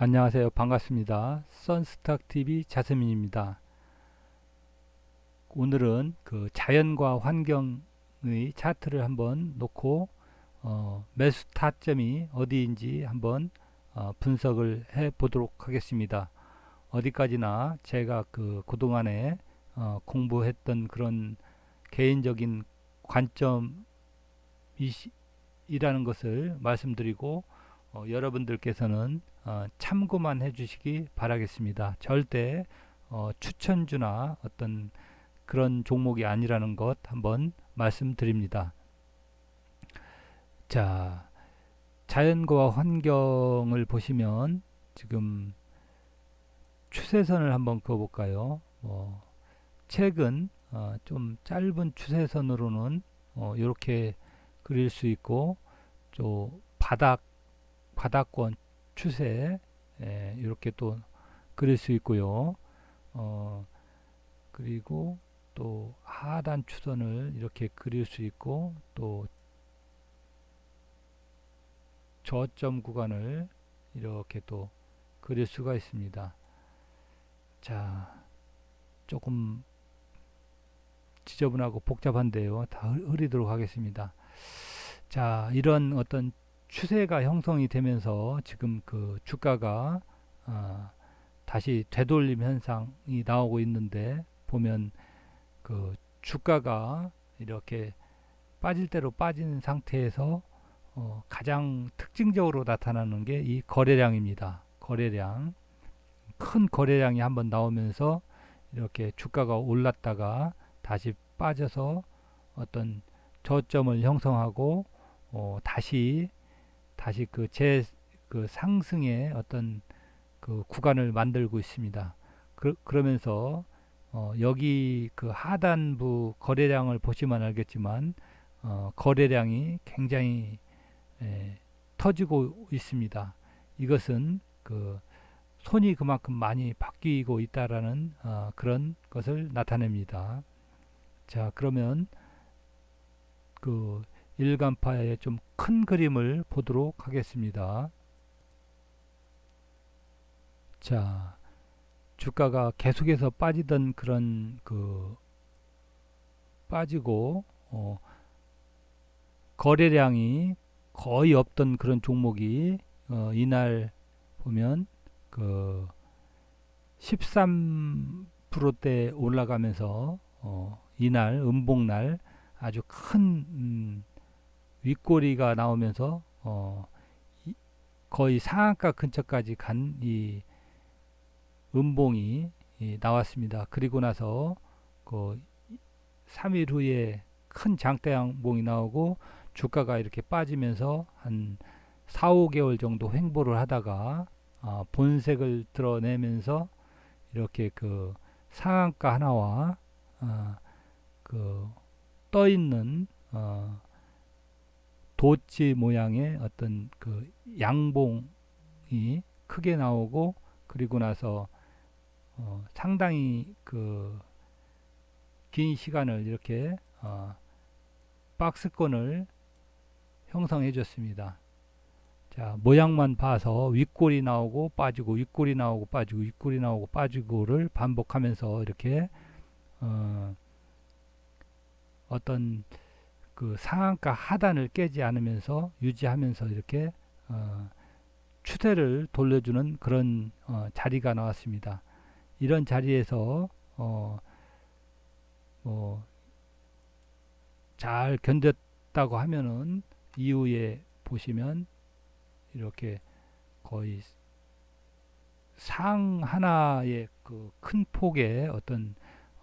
안녕하세요. 반갑습니다. 선스탁TV 자스민입니다. 오늘은 그 자연과 환경의 차트를 한번 놓고 어, 매수 타점이 어디인지 한번 어, 분석을 해 보도록 하겠습니다. 어디까지나 제가 그 그동안에 어, 공부했던 그런 개인적인 관점이라는 것을 말씀드리고 어, 여러분들께서는 어, 참고만 해주시기 바라겠습니다. 절대 어, 추천주나 어떤 그런 종목이 아니라는 것 한번 말씀드립니다. 자, 자연과 환경을 보시면 지금 추세선을 한번 그어볼까요? 뭐 최근 어, 좀 짧은 추세선으로는 어, 이렇게 그릴 수 있고 또 바닥 바닥권 추세 예, 이렇게 또 그릴 수 있고요. 어, 그리고 또 하단 추선을 이렇게 그릴 수 있고 또 저점 구간을 이렇게 또 그릴 수가 있습니다. 자, 조금 지저분하고 복잡한데요. 다 흐리도록 하겠습니다. 자, 이런 어떤 추세가 형성이 되면서 지금 그 주가가 어, 다시 되돌림 현상이 나오고 있는데 보면 그 주가가 이렇게 빠질 대로 빠지는 상태에서 어, 가장 특징적으로 나타나는 게 이 거래량입니다. 거래량 큰 거래량이 한번 나오면서 이렇게 주가가 올랐다가 다시 빠져서 어떤 저점을 형성하고 어, 다시 다시 그 제 그 상승의 어떤 그 구간을 만들고 있습니다. 그, 러면서 어, 여기 그 하단부 거래량을 보시면 알겠지만 어, 거래량이 굉장히 에, 터지고 있습니다. 이것은 그 손이 그만큼 많이 바뀌고 있다라는 어, 그런 것을 나타냅니다. 자 그러면 그 일간파의 좀 큰 그림을 보도록 하겠습니다. 자, 주가가 계속해서 빠지던 그런 그 빠지고 어, 거래량이 거의 없던 그런 종목이 어, 이날 보면 그 13%대 올라가면서 어, 이날 음봉날 아주 큰 음, 윗꼬리가 나오면서 어, 이, 거의 상한가 근처까지 간 이 음봉이 이, 나왔습니다. 그리고 나서 그 3일 후에 큰 장대양봉이 나오고 주가가 이렇게 빠지면서 한 4, 5개월 정도 횡보를 하다가 어, 본색을 드러내면서 이렇게 그 상한가 하나와 어, 그떠 있는 어, 도치 모양의 어떤 그 양봉이 크게 나오고 그리고 나서 어, 상당히 그 긴 시간을 이렇게 어, 박스권을 형성해 줬습니다. 자, 모양만 봐서 윗골이 나오고 빠지고 윗골이 나오고 빠지고 윗골이 나오고 빠지고를 반복하면서 이렇게 어, 어떤 그 상한가 하단을 깨지 않으면서 유지하면서 이렇게 어, 추세를 돌려주는 그런 어, 자리가 나왔습니다. 이런 자리에서 어, 뭐 잘 견뎠다고 하면은 이후에 보시면 이렇게 거의 상 하나의 그 큰 폭의 어떤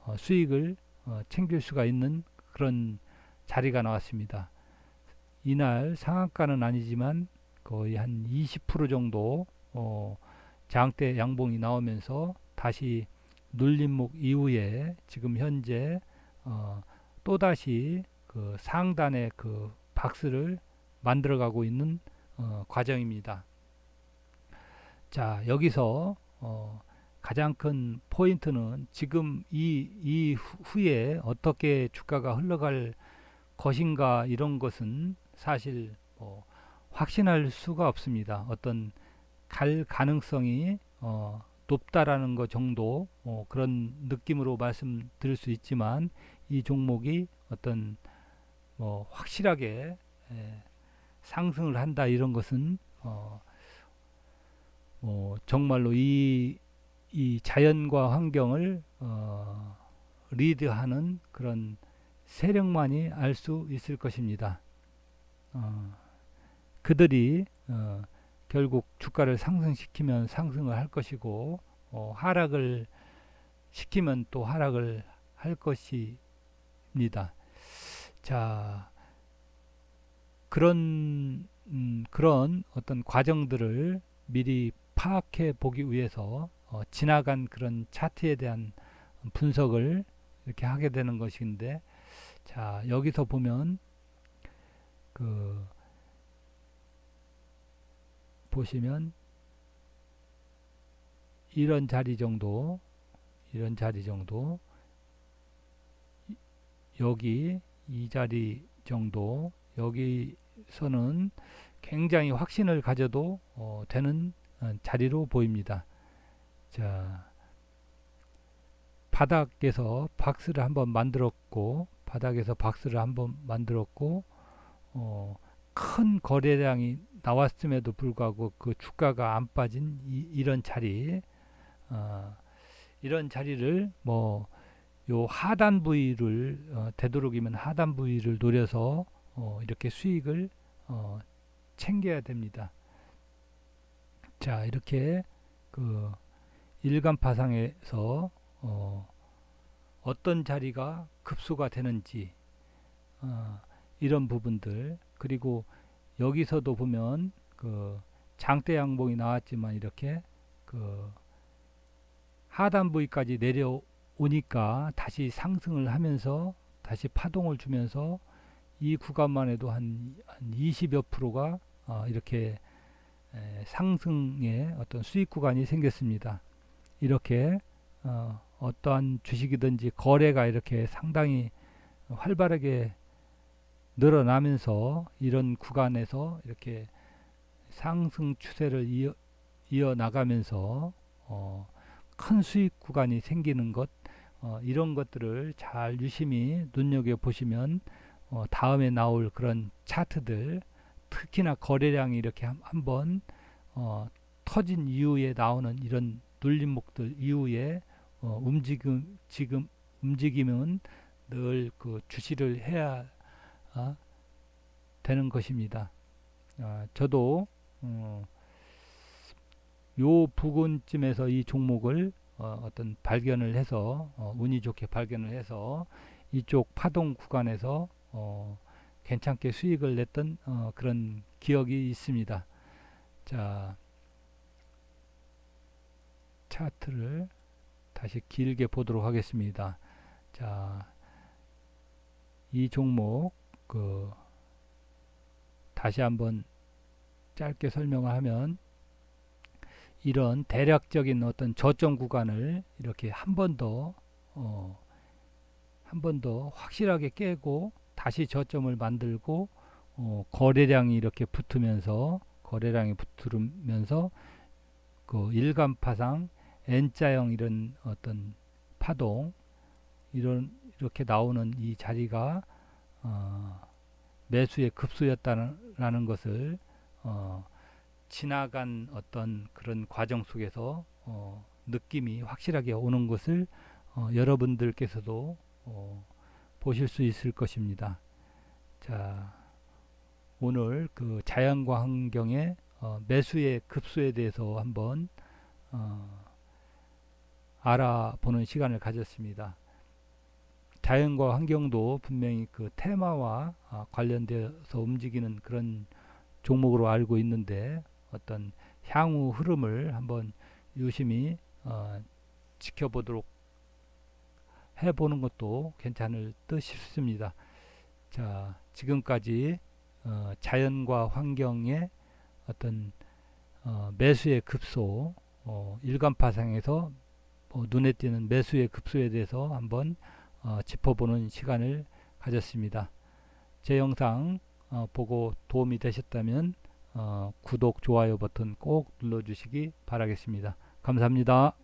어, 수익을 어, 챙길 수가 있는 그런 자리가 나왔습니다. 이날 상한가는 아니지만 거의 한 20% 정도 어, 장대 양봉이 나오면서 다시 눌림목 이후에 지금 현재 어, 또다시 그 상단의 그 박스를 만들어가고 있는 어, 과정입니다. 자 여기서 어, 가장 큰 포인트는 지금 이, 이 후에 어떻게 주가가 흘러갈 것인가 이런 것은 사실 뭐 확신할 수가 없습니다. 어떤 갈 가능성이 어, 높다라는 것 정도 어, 그런 느낌으로 말씀드릴 수 있지만 이 종목이 어떤 뭐 확실하게 에, 상승을 한다 이런 것은 어, 뭐 정말로 이, 이 자연과 환경을 어, 리드하는 그런 세력만이 알 수 있을 것입니다. 어, 그들이 어, 결국 주가를 상승시키면 상승을 할 것이고 어, 하락을 시키면 또 하락을 할 것입니다. 자 그런 음, 그런 어떤 과정들을 미리 파악해 보기 위해서 어, 지나간 그런 차트에 대한 분석을 이렇게 하게 되는 것인데 자 여기서 보면 그 보시면 이런 자리 정도 이런 자리 정도 여기 이 자리 정도 여기서는 굉장히 확신을 가져도 어, 되는 어, 자리로 보입니다. 자 바닥에서 박스를 한번 만들었고 바닥에서 박스를 한번 만들었고 어, 큰 거래량이 나왔음에도 불구하고 그 주가가 안 빠진 이, 런 자리 어, 이런 자리를 뭐 요 하단 부위를 어, 되도록이면 하단 부위를 노려서 어, 이렇게 수익을 어, 챙겨야 됩니다. 자 이렇게 그 일간 파상에서 어, 어떤 자리가 급소가 되는지 어, 이런 부분들 그리고 여기서도 보면 그 장대 양봉이 나왔지만 이렇게 그 하단 부위까지 내려오니까 다시 상승을 하면서 다시 파동을 주면서 이 구간만 해도 한, 한 20여 프로가 어, 이렇게 에, 상승의 어떤 수익 구간이 생겼습니다. 이렇게 어, 어떠한 주식이든지 거래가 이렇게 상당히 활발하게 늘어나면서 이런 구간에서 이렇게 상승 추세를 이어, 이어 나가면서 어, 큰 수익 구간이 생기는 것 어, 이런 것들을 잘 유심히 눈여겨 보시면 어, 다음에 나올 그런 차트들 특히나 거래량이 이렇게 한번 어, 터진 이후에 나오는 이런 눌림목들 이후에 어, 움직임 지금 움직임은 늘 그 주시를 해야 어, 되는 것입니다. 어, 저도 어, 요 부근쯤에서 이 종목을 어, 떤 발견을 해서 어, 운이 좋게 발견을 해서 이쪽 파동 구간에서 어, 괜찮게 수익을 냈던 어, 그런 기억이 있습니다. 자 차트를 다시 길게 보도록 하겠습니다. 자, 이 종목 그 다시 한번 짧게 설명을 하면 이런 대략적인 어떤 저점 구간을 이렇게 한 번 더, 어, 한 번 더 확실하게 깨고 다시 저점을 만들고 어, 거래량이 이렇게 붙으면서 거래량이 붙으면서 그 일간 파상 N자형 이런 어떤 파동 이런 이렇게 나오는 이 자리가 어, 매수의 급수였다는 것을 어, 지나간 어떤 그런 과정 속에서 어, 느낌이 확실하게 오는 것을 어, 여러분들께서도 어, 보실 수 있을 것입니다. 자, 오늘 그 자연과 환경의 어, 매수의 급수에 대해서 한번 어, 알아보는 시간을 가졌습니다. 자연과 환경도 분명히 그 테마와 아, 관련되어서 움직이는 그런 종목으로 알고 있는데 어떤 향후 흐름을 한번 유심히 어, 지켜보도록 해보는 것도 괜찮을 듯 싶습니다. 자, 지금까지 어, 자연과 환경의 어떤 어, 매수의 급소 어, 일간파상에서 어, 눈에 띄는 매수의 급소에 대해서 한번 어, 짚어보는 시간을 가졌습니다. 제 영상 어, 보고 도움이 되셨다면 어, 구독, 좋아요 버튼 꼭 눌러주시기 바라겠습니다. 감사합니다.